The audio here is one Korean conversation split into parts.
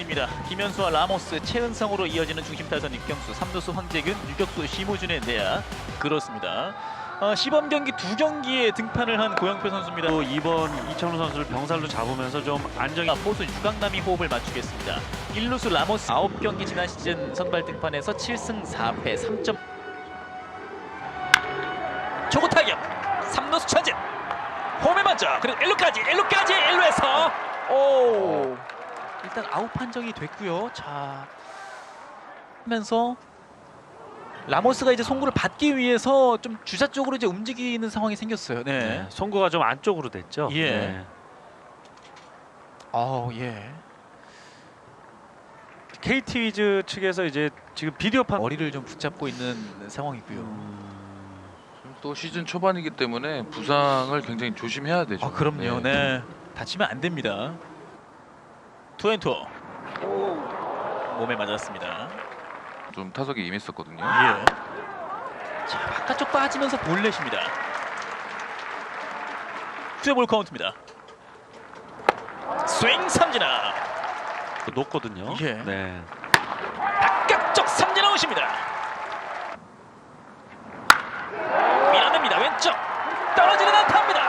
입니다. 김현수와 라모스, 최은성으로 이어지는 중심 타선 입경수, 삼루수 황재균, 유격수 심호준의 내야 그렇습니다. 어, 시범 경기 두 경기에 등판을 한 고영표 선수입니다. 또 이번 이천우 선수를 병살로 잡으면서 좀 안정이 아, 포수 유강남이 호흡을 맞추겠습니다. 1루수 라모스 9경기 지난 시즌 선발 등판에서 7승 4패 3점 초구 타격 3루수 차진 홈에 먼저 그리고 1루까지 1루까지 1루에서 오 일단 아웃 판정이 됐고요. 자 하면서 라모스가 이제 송구를 받기 위해서 좀 주자 쪽으로 이제 움직이는 상황이 생겼어요. 네. 네, 송구가 좀 안쪽으로 됐죠. 예. 네. 아우 예. KT 위즈 측에서 이제 지금 비디오 판 머리를 좀 붙잡고 있는 상황이고요. 음, 또 시즌 초반이기 때문에 부상을 굉장히 조심해야 되죠. 아 그럼요. 네. 다치면 안 됩니다. 투앤투. 몸에 맞았습니다. 좀 타석에 임했었거든요. 예. 자 바깥쪽 빠지면서 볼넷입니다. 투볼 카운트입니다. 스윙 삼진아. 또 높거든요. 예. 네. 바깥쪽 삼진 아웃입니다. 밀어냅니다. 왼쪽 떨어지는 안타입니다.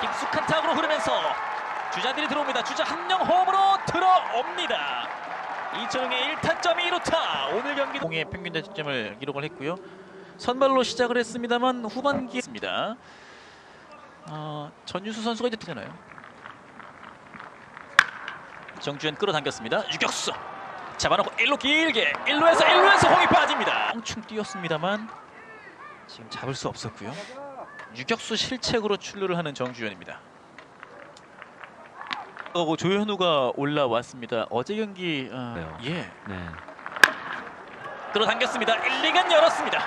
깊숙한 타구로 흐르면서 주자들이 들어옵니다. 주자 한명 홈으로 들어옵니다. 이천웅의 1타점이 1루타. 오늘 경기 공의 평균 자책점을 기록을 했고요. 선발로 시작을 했습니다만 후반기입니다. 어, 전유수 선수가 이제 되잖아요. 정주현 끌어당겼습니다. 유격수 잡아놓고 1루 길게 1루에서 1루에서 공이 빠집니다. 껑충 뛰었습니다만 지금 잡을 수 없었고요. 유격수 실책으로 출루를 하는 정주현입니다. 어, 조현우가 올라왔습니다. 어제 경기 어, 그래요. 예 네. 끌어당겼습니다. 1, 2간 열었습니다.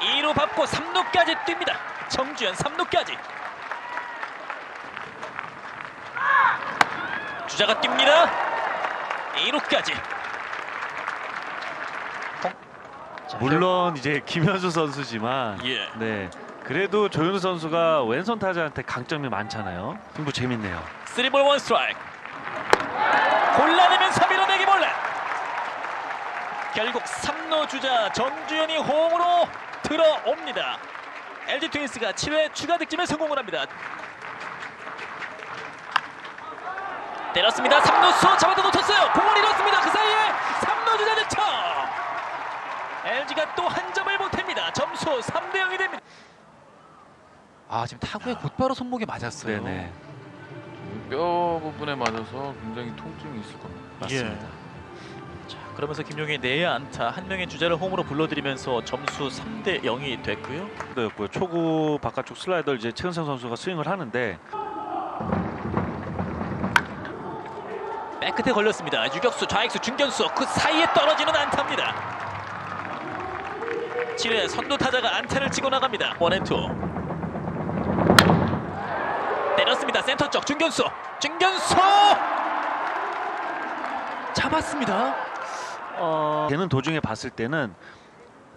2루 밟고 3루까지 뜁니다. 정주현 3루까지. 주자가 뜁니다. 2루까지. 물론 이제 김현수 선수지만 예. 네. 그래도 조윤우 선수가 왼손 타자한테 강점이 많잖아요. 승부 재밌네요. 3볼 1 스트라이크. 골라내면서 밀어내기 몰래. 결국 3루 주자 정주현이 홈으로 들어옵니다. LG 트윈스가 7회 추가 득점에 성공을 합니다. 때렸습니다. 3루수 잡아도 놓쳤어요. 공을 잃었습니다. 그 사이에 3루 주자 대처. LG가 또 한 점을 보탭니다. 점수 3대 0이 됩니다. 아 지금 타구에 곧바로 손목에 맞았어요. 네네. 뼈 부분에 맞아서 굉장히 통증이 있을 겁니다. 맞습니다. 자, 그러면서 김용의 내야 안타 한 명의 주자를 홈으로 불러들이면서 점수 3대 0이 됐고요. 였고요. 초구 바깥쪽 슬라이더를 이제 최은성 선수가 스윙을 하는데 백끝에 걸렸습니다. 유격수, 좌익수, 중견수 그 사이에 떨어지는 안타입니다. 7회 선두 타자가 안타를 치고 나갑니다. 원앤투 때렸습니다. 센터 쪽 중견수, 중견수 잡았습니다. 어, 되는 도중에 봤을 때는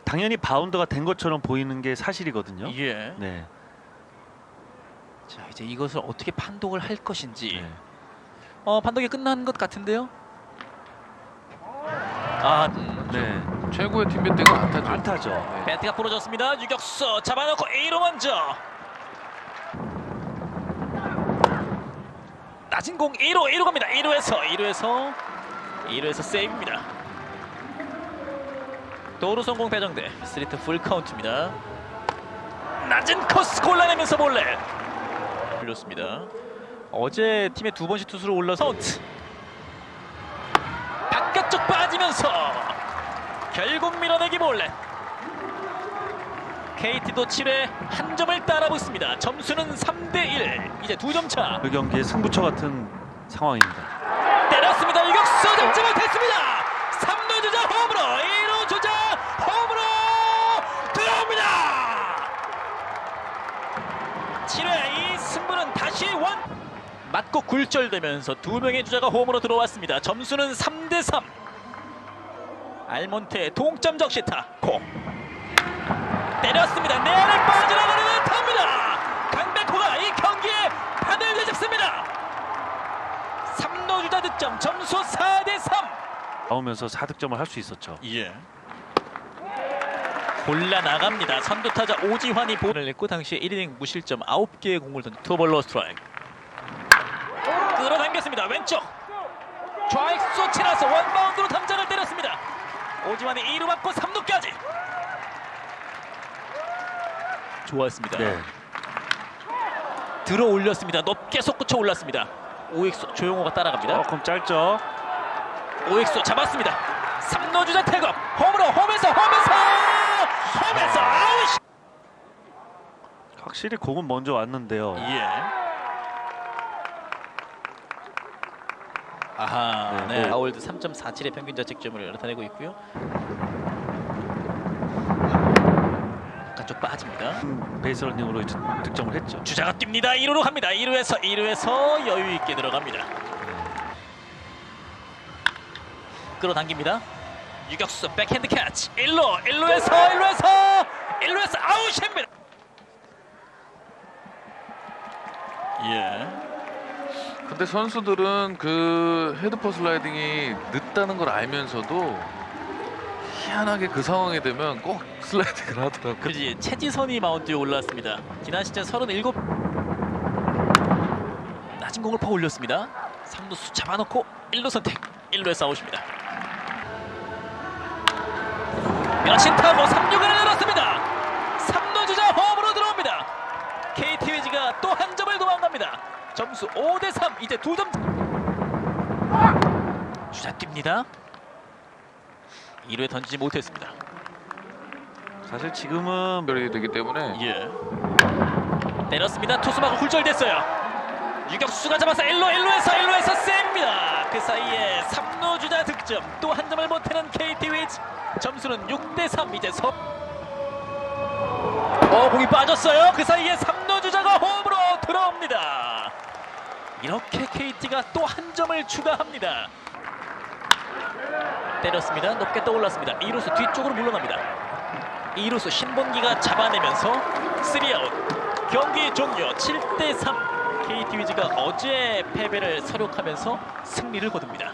당연히 바운드가 된 것처럼 보이는 게 사실이거든요. 예. 네. 자 이제 이것을 어떻게 판독을 할 것인지. 네. 어 판독이 끝난 것 같은데요. 아 음, 네. 최고의 팀 배트가 안타죠. 안타죠. 네. 배트가 부러졌습니다. 유격수 잡아놓고 A로 먼저. 낮은 공 2루 2루 갑니다. 2루에서 2루에서 2루에서 세이브입니다. 도루 성공 배정대 스리트 풀 카운트입니다. 낮은 코스 골라내면서 몰래 불렸습니다. 어제 팀의 두 번씩 투수로 올라서 카운트. 바깥쪽 빠지면서 결국 밀어내기 몰래 KT도 7회 한 점을 따라붙습니다. 점수는 3대 1. 이제 두 점 차. 그 경기의 승부처 같은 상황입니다. 때렸습니다. 유격수 잡지 못했습니다. 3루 주자 홈으로 2루 주자 홈으로 들어옵니다. 7회 이 승부는 다시 원 맞고 굴절되면서 두 명의 주자가 홈으로 들어왔습니다. 점수는 3대 3. 알몬테 동점 적 시타 공 때렸습니다. 내를 빠져나가는 안타입니다. 강백호가 이 경기에 판을 내잡습니다. 3루 주자 득점 점수 4대 3. 나오면서 4득점을 할 수 있었죠. 예. 골라 나갑니다. 선두 타자 오지환이 볼을 냈고 당시에 1이닝 무실점 9개의 공을 던진 투볼로 스트라이크. 끌어당겼습니다. 왼쪽. 좌익수 치라서 원바운드로 담장을 때렸습니다. 오지환이 2루 맞고 3루까지. 좋았습니다. 네. 들어 올렸습니다. 높게 솟구쳐 올랐습니다. 오익수 조용호가 따라갑니다. 조금 짧죠. 오익수 잡았습니다. 3루 주자 태업 홈으로 홈에서 홈에서 홈에서 아웃. 확실히 공은 먼저 왔는데요. 예. 아하, 네, 네. 네. 아월드 3.47의 평균 자책점을 나타내고 있고요. 바깥쪽 빠집니다. 음, 베이스 러닝으로 이제 득점을 했죠. 주자가 뜁니다. 2루로 갑니다. 2루에서 2루에서 여유 있게 들어갑니다. 끌어당깁니다. 유격수 백핸드 캐치. 1루, 1루에서 1루에서 1루에서 아웃입니다. 예. 근데 선수들은 그 헤드퍼 슬라이딩이 늦다는 걸 알면서도 희한하게 그 상황이 되면 꼭 슬라이딩을 하더라고요. 그지 최지선이 마운드에 올랐습니다. 지난 시즌 37 낮은 공을 퍼 올렸습니다. 3루수 잡아놓고 1루 선택 1루에서 아웃입니다. 밀어친 타고 3루간을 내렸습니다. 3루 주자 홈으로 들어옵니다. KT 위즈가 또 한 점을 도망갑니다. 점수 5 대 3 이제 두 점. 주자 뜁니다. 2루에 던지지 못했습니다. 사실 지금은 연결이 되기 때문에 예. 때렸습니다. 투수마가 굴절됐어요. 유격수가 잡아서 1루 1루에서 1루에서 셉니다. 그 사이에 3루 주자 득점 또 한 점을 못하는 KT 위즈 점수는 6대 3 이제 서. 어 공이 빠졌어요. 그 사이에 3루 주자가 홈으로 들어옵니다. 이렇게 KT가 또 한 점을 추가합니다. 때렸습니다. 높게 떠올랐습니다. 2루수 뒤쪽으로 물러납니다. 2루수 신본기가 잡아내면서 3아웃 경기 종료 7대3 KT 위즈가 어제 패배를 서력하면서 승리를 거둡니다.